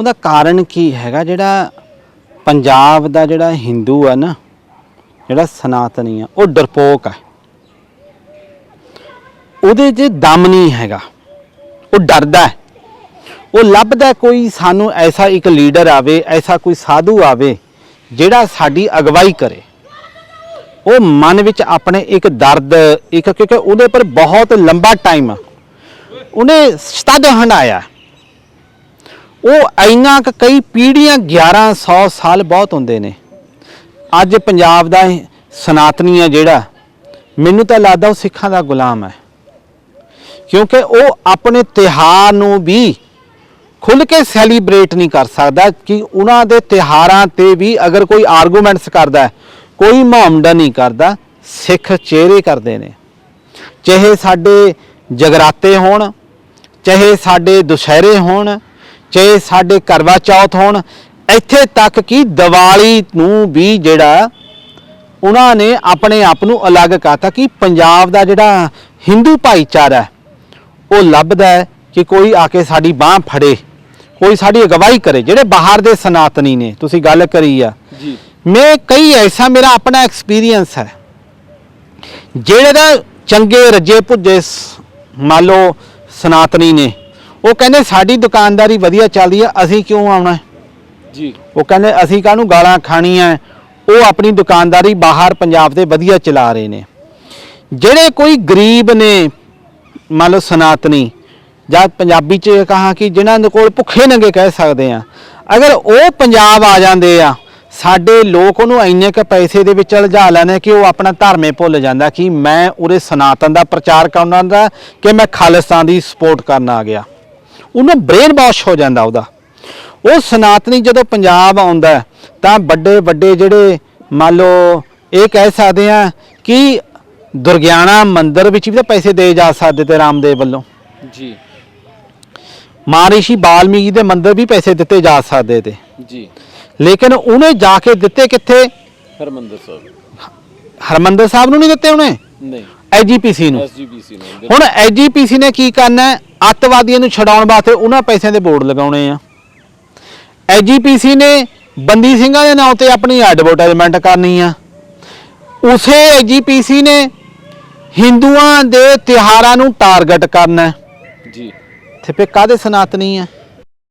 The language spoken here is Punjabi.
ਉਹਦਾ ਕਾਰਨ ਕੀ ਹੈਗਾ? ਜਿਹੜਾ ਪੰਜਾਬ ਦਾ ਜਿਹੜਾ ਹਿੰਦੂ ਆ ਨਾ, ਜਿਹੜਾ ਸਨਾਤਨੀ ਆ, ਉਹ ਡਰਪੋਕ ਆ। ਉਹਦੇ 'ਚ ਦਮ ਨਹੀਂ ਹੈਗਾ। ਉਹ ਡਰਦਾ ਹੈ। ਉਹ ਲੱਭਦਾ ਕੋਈ ਸਾਨੂੰ ਐਸਾ ਇੱਕ ਲੀਡਰ ਆਵੇ, ਐਸਾ ਕੋਈ ਸਾਧੂ ਆਵੇ, ਜਿਹੜਾ ਸਾਡੀ ਅਗਵਾਈ ਕਰੇ। ਉਹ ਮਨ ਵਿੱਚ ਆਪਣੇ ਇੱਕ ਦਰਦ, ਇੱਕ ਕਿਉਂਕਿ ਉਹਦੇ ਪਰ ਬਹੁਤ ਲੰਬਾ ਟਾਈਮ ਉਹਨੇ ਸਤਦ ਹੰਡਾਇਆ ਉਹ ਇੰਨਾ ਕੁ ਕਈ ਪੀੜ੍ਹੀਆਂ 1100 ਸਾਲ ਬਹੁਤ ਹੁੰਦੇ ਨੇ। ਅੱਜ ਪੰਜਾਬ ਦਾ ਇਹ ਸਨਾਤਨੀ ਹੈ ਜਿਹੜਾ, ਮੈਨੂੰ ਤਾਂ ਲੱਗਦਾ ਉਹ ਸਿੱਖਾਂ ਦਾ ਗੁਲਾਮ ਹੈ। ਕਿਉਂਕਿ ਉਹ ਆਪਣੇ ਤਿਹਾਰ ਨੂੰ ਵੀ ਖੁੱਲ ਕੇ ਸੈਲੀਬ੍ਰੇਟ ਨਹੀਂ ਕਰ ਸਕਦਾ ਕਿ ਉਹਨਾਂ ਦੇ ਤਿਹਾਰਾਂ ਤੇ ਵੀ ਅਗਰ ਕੋਈ ਆਰਗੂਮੈਂਟਸ ਕਰਦਾ, ਕੋਈ ਮੁਹੰਮਦਾ ਨਹੀਂ ਕਰਦਾ, ਸਿੱਖ ਚਿਹਰੇ ਕਰਦੇ ਨੇ। ਚਾਹੇ ਸਾਡੇ ਜਗਰਾਤੇ ਹੋਣ, ਚਾਹੇ ਸਾਡੇ ਦੁਸ਼ਹਿਰੇ ਹੋਣ ਚਾਹੇ ਸਾਡੇ ਕਰਵਾ ਚੌਥ ਹੋਣ ਇੱਥੇ ਤੱਕ ਕਿ ਦੀਵਾਲੀ ਨੂੰ ਵੀ ਜਿਹੜਾ ਉਹਨਾਂ ਨੇ ਆਪਣੇ ਆਪ ਨੂੰ ਅਲੱਗ ਕਰਤਾ ਕਿ ਪੰਜਾਬ ਦਾ ਜਿਹੜਾ ਹਿੰਦੂ ਭਾਈਚਾਰਾ ਉਹ ਲੱਭਦਾ ਹੈ ਕਿ ਕੋਈ ਆ ਕੇ ਸਾਡੀ ਬਾਹ ਫੜੇ ਕੋਈ ਸਾਡੀ ਅਗਵਾਈ ਕਰੇ ਜਿਹੜੇ ਬਾਹਰ ਦੇ ਸਨਾਤਨੀ ਨੇ ਤੁਸੀਂ ਗੱਲ ਕਰੀ ਆ। ਜੀ। ਮੈਂ ਕਈ ਐਸਾ ਮੇਰਾ ਆਪਣਾ ਐਕਸਪੀਰੀਅੰਸ ਹੈ ਜਿਹੜੇ ਦਾ ਚੰਗੇ ਰੱਜੇ ਪੁੱਜੇ ਮੰਨ ਲਓ ਸਨਾਤਨੀ ਨੇ ਉਹ ਕਹਿੰਦੇ ਸਾਡੀ ਦੁਕਾਨਦਾਰੀ ਵਧੀਆ ਚੱਲਦੀ ਆ ਅਸੀਂ ਕਿਉਂ ਆਉਣਾ? ਹੈ? ਜੀ। ਉਹ ਕਹਿੰਦੇ ਅਸੀਂ ਕਾਹਨੂੰ ਗਾਲਾਂ ਖਾਣੀਆਂ? ਉਹ ਆਪਣੀ ਦੁਕਾਨਦਾਰੀ ਬਾਹਰ ਪੰਜਾਬ ਦੇ ਵਧੀਆ ਚਲਾ ਰਹੇ ਨੇ। ਜਿਹੜੇ ਕੋਈ ਗਰੀਬ ਨੇ ਮੰਨ ਲਓ ਸਨਾਤਨੀ ਜਾਂ ਪੰਜਾਬੀ ਚ ਕਹਾ ਕਿ ਜਿਨ੍ਹਾਂ ਦੇ ਕੋਲ ਭੁੱਖੇ ਨੰਗੇ ਕਹਿ ਸਕਦੇ ਆ ਅਗਰ ਉਹ ਪੰਜਾਬ ਆ ਜਾਂਦੇ ਆ ਸਾਡੇ ਲੋਕ ਉਹਨੂੰ ਇੰਨੇ ਕ ਪੈਸੇ ਦੇ ਵਿੱਚ ਲਜਾ ਲੈਂਦੇ ਕਿ ਉਹ ਆਪਣਾ ਧਰਮੇ ਭੁੱਲ ਜਾਂਦਾ ਕਿ ਮੈਂ ਉਰੇ ਸਨਾਤਨ ਦਾ ਪ੍ਰਚਾਰ ਕਰਨ ਦਾ ਕਿ ਮੈਂ ਖਾਲਿਸਤਾਨ ਦੀ ਸਪੋਰਟ ਕਰਨ ਆ ਗਿਆ। ਉਹਨੂੰ ਬ੍ਰੇਨ ਵਾਸ਼ ਹੋ ਜਾਂਦਾ ਉਹਦਾ। ਉਹ ਸਨਾਤਨੀ ਜਦੋਂ ਪੰਜਾਬ ਆਉਂਦਾ ਤਾਂ ਵੱਡੇ ਵੱਡੇ ਜਿਹੜੇ ਮੰਨ ਲਓ ਇਹ ਕਹਿ ਸਕਦੇ ਆ ਕਿ ਦੁਰਗਿਆਣਾ ਮੰਦਿਰ ਵਿੱਚ ਵੀ ਤਾਂ ਪੈਸੇ ਦੇ ਜਾ ਸਕਦੇ ਤੇ ਰਾਮਦੇਵ ਵੱਲੋਂ। ਜੀ। ਮਹਾਰਿਸ਼ੀ ਬਾਲਮੀਕੀ ਦੇ ਮੰਦਿਰ ਵੀ ਪੈਸੇ ਦਿੱਤੇ ਜਾ ਸਕਦੇ ਤੇ। ਜੀ। ਲੇਕਿਨ ਉਹਨੇ ਜਾ ਕੇ ਦਿੱਤੇ ਕਿੱਥੇ? ਹਰਮੰਦਰ ਸਾਹਿਬ। ਹਰਮੰਦਰ ਸਾਹਿਬ ਨੂੰ ਨਹੀਂ ਦਿੱਤੇ ਉਹਨੇ? ਨਹੀਂ। ਐਜੀਪੀਸੀ ਨੂੰ। ਐਸਜੀਪੀਸੀ ਨੇ ਹੁਣ ਐਜੀਪੀਸੀ ਨੇ ਕੀ ਕਰਨਾ ਹੈ? ਅੱਤਵਾਦੀਆਂ ਨੂੰ ਛਡਾਉਣ ਵਾਸਤੇ ਉਹਨਾਂ ਪੈਸਿਆਂ ਦੇ ਬੋਰਡ ਲਗਾਉਣੇ ਆ। ਐਜੀਪੀਸੀ ਨੇ ਬੰਦੀ ਸਿੰਘਾਂ ਦੇ ਨਾਂ ਤੇ ਆਪਣੀ ਐਡਵਰਟਾਈਜ਼ਮੈਂਟ ਕਰਨੀ ਆ। ਉਸੇ ਐਜੀਪੀਸੀ ਨੇ ਹਿੰਦੂਆਂ ਦੇ ਤਿਹਾਰਾਂ ਨੂੰ ਟਾਰਗੇਟ ਕਰਨਾ ਹੈ। ਜੀ। ਤੇ ਫੇ ਕਾਦੇ ਸਨਾਤਨੀ ਆ?